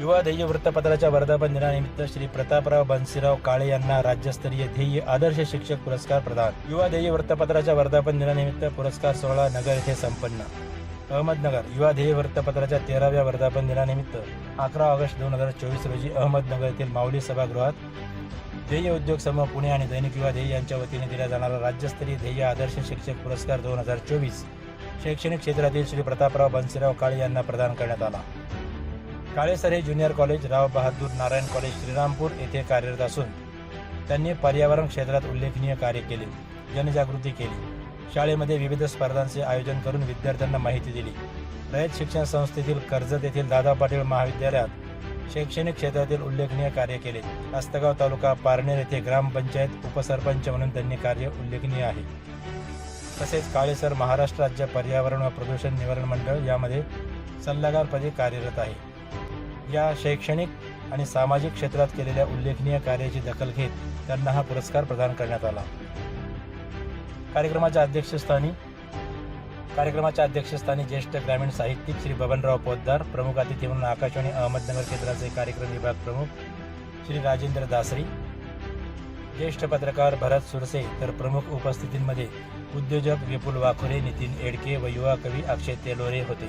युवा ध्येय वृत्तपत्राच्या वर्धापन दिनानिमित्त श्री प्रतापराव बनसीराव काळे यांना राज्यस्तरीय ध्येय आदर्श शिक्षक पुरस्कार प्रदान. युवा ध्येय वृत्तपत्राच्या वर्धापन दिनानिमित्त पुरस्कार सोहळा नगर येथे संपन्न. अहमदनगर युवा ध्येय वृत्तपत्राच्या तेराव्या वर्धापन दिनानिमित्त अकरा ऑगस्ट दोन हजार चोवीस रोजी अहमदनगर येथील माऊली सभागृहात ध्येय उद्योग समूह पुणे आणि दैनिक युवा ध्येय यांच्या वतीने दिला जाणारा राज्यस्तरीय ध्येय आदर्श शिक्षक पुरस्कार दोन हजार चोवीस शैक्षणिक क्षेत्रातील श्री प्रतापराव बन्सीराव काळे यांना प्रदान करण्यात आला. काळेसर हे junior college Rao Bahadur Narayan college Shrirampur येथे कार्यरत असून त्यांनी पर्यावरण क्षेत्रात उल्लेखनीय कार्य केले जनजागृती केली शाळेमध्ये विविध स्पर्धांचे आयोजन करून विद्यार्थ्यांना माहिती दिली. रयत शिक्षण संस्थेतील कर्जत येथील दादा पाटील महाविद्यालयात शैक्षणिक क्षेत्रातील उल्लेखनीय कार्य केले. आस्तगाव तालुका पारनेर येथे ग्रामपंचायत उपसरपंच म्हणून त्यांनी कार्य उल्लेखनीय आहे. तसेच काळेसर महाराष्ट्र राज्य पर्यावरण व प्रदूषण निवारण मंडळ यामध्ये सल्लागारपदी कार्यरत आहे. या शैक्षणिक आणि सामाजिक क्षेत्रात केलेल्या उल्लेखनीय कार्याची दखल घेत त्यांना हा पुरस्कार प्रदान करण्यात आला. कार्यक्रमाच्या अध्यक्षस्थानी कार्यक्रमाच्या अध्यक्षस्थानी ज्येष्ठ ग्रामीण साहित्यिक श्री बबनराव पोद्दार प्रमुख अतिथी म्हणून आकाशवाणी अहमदनगर केंद्राचे कार्यक्रम विभाग प्रमुख श्री राजेंद्र दासरी ज्येष्ठ पत्रकार भरत सुरसे तर प्रमुख उपस्थितींमध्ये उद्योजक विपुल वाखुरे नितीन एडके व युवा कवी अक्षय तेलोरे होते.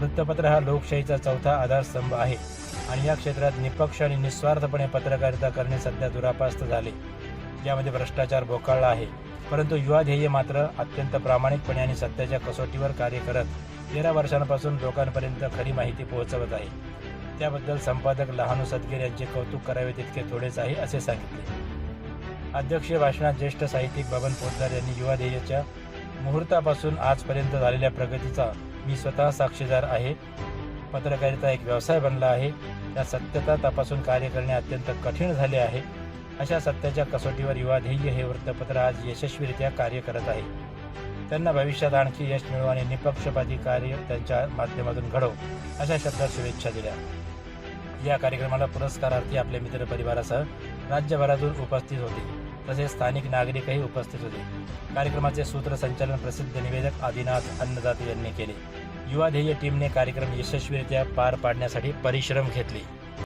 वृत्तपत्र हा लोकशाहीचा चौथा आधारस्तंभ आहे. आणि या क्षेत्रात निपक्ष आणि निस्वार्थपणे पत्रकारिता करणे सध्या दुरापास्त झाले. यामध्ये भ्रष्टाचार बोकाळला आहे. परंतु युवा ध्येय मात्र अत्यंत प्रामाणिकपणे आणि सत्याच्या कसोटीवर कार्य करत तेरा वर्षांपासून लोकांपर्यंत खरी माहिती पोहोचवत आहे. त्याबद्दल संपादक लहानू सदगीर यांचे कौतुक करावे तितके थोडेच आहे असे सांगितले. अध्यक्षीय भाषणात ज्येष्ठ साहित्यिक बबन पोतदार यांनी युवा ध्येयाच्या मुहूर्तापासून आजपर्यंत झालेल्या प्रगतीचा मी स्वतः साक्षीदार आहे. पत्रकारिता एक व्यवसाय बनला आहे. त्या सत्यता तपासून कार्य करणे अत्यंत कठीण झाले आहे. अशा सत्याच्या कसोटीवर युवा ध्येय हे वृत्तपत्र आज यशस्वीरित्या कार्य करत आहे. त्यांना भविष्यात आणखी यश मिळो आणि निपक्षपाती कार्य त्यांच्या माध्यमातून घडव अशा शब्दात शुभेच्छा दिल्या. या कार्यक्रमाला पुरस्कारार्थी आपल्या मित्रपरिवारासह राज्यभरातून उपस्थित होते. तसेच स्थानिक नागरिकही उपस्थित होते. कार्यक्रमाचे सूत्रसंचालन प्रसिद्ध निवेदक आदिनाथ अन्नदाते यांनी केले. युवा ध्येय टीमने कार्यक्रम यशस्वीरित्या पार पाडण्यासाठी परिश्रम घेतले.